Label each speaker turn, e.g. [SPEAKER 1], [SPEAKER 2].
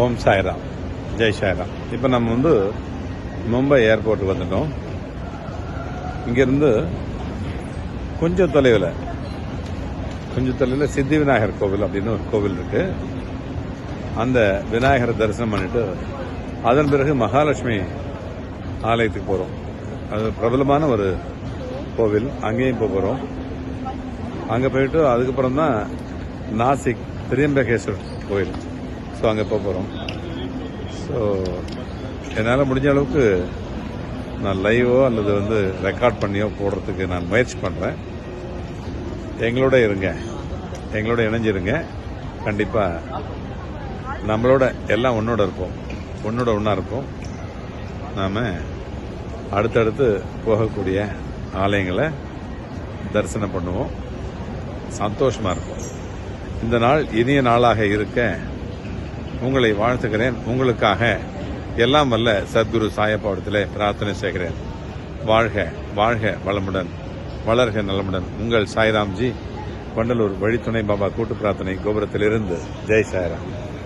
[SPEAKER 1] ஓம் சாய்ராம். ஜெய் சாய்ராம். இப்போ நம்ம வந்து மும்பை ஏர்போர்ட்டுக்கு வந்துட்டோம். இங்கேருந்து கொஞ்சம் தொலைவில் கொஞ்சம் தொலைவில் சித்தி விநாயகர் கோவில் அப்படின்னு ஒரு கோவில் இருக்கு. அந்த விநாயகரை தரிசனம் பண்ணிட்டு அதன் பிறகு மகாலட்சுமி ஆலயத்துக்கு போகிறோம் அது பிரபலமான ஒரு கோவில். அங்கேயும் போக போகிறோம் அங்கே போயிட்டு அதுக்கப்புறம் தான் நாசிக் திரியம்பகேஸ்வர் கோயில். ஸோ அங்கே போக போகிறோம் ஸோ என்னால் முடிஞ்ச அளவுக்கு நான் லைவோ அல்லது வந்து ரெக்கார்ட் பண்ணியோ போடுறதுக்கு நான் முயற்சி பண்ணுறேன் எங்களோட இருங்க. எங்களோட இணைஞ்சிருங்க. கண்டிப்பாக நம்மளோட எல்லாம் ஒன்னோட இருப்போம். ஒன்னோட ஒன்றா இருப்போம். நாம் அடுத்தடுத்து போகக்கூடிய ஆலயங்களை தரிசனம் பண்ணுவோம். சந்தோஷமாக இருக்கும் இந்த நாள் இனிய நாளாக இருக்க உங்களை வாழ்த்துகிறேன். உங்களுக்காக எல்லாம் வல்ல சத்குரு சாயப்பாவடத்தில் பிரார்த்தனை செய்கிறேன். வாழ்க வாழ்க வளமுடன் வளர்க நலமுடன். உங்கள் சாய்ராம்ஜி வண்டலூர் வழித்துணை பாபா கூட்டு பிரார்த்தனை கோபுரத்திலிருந்து. ஜெய் சாய்ராம்.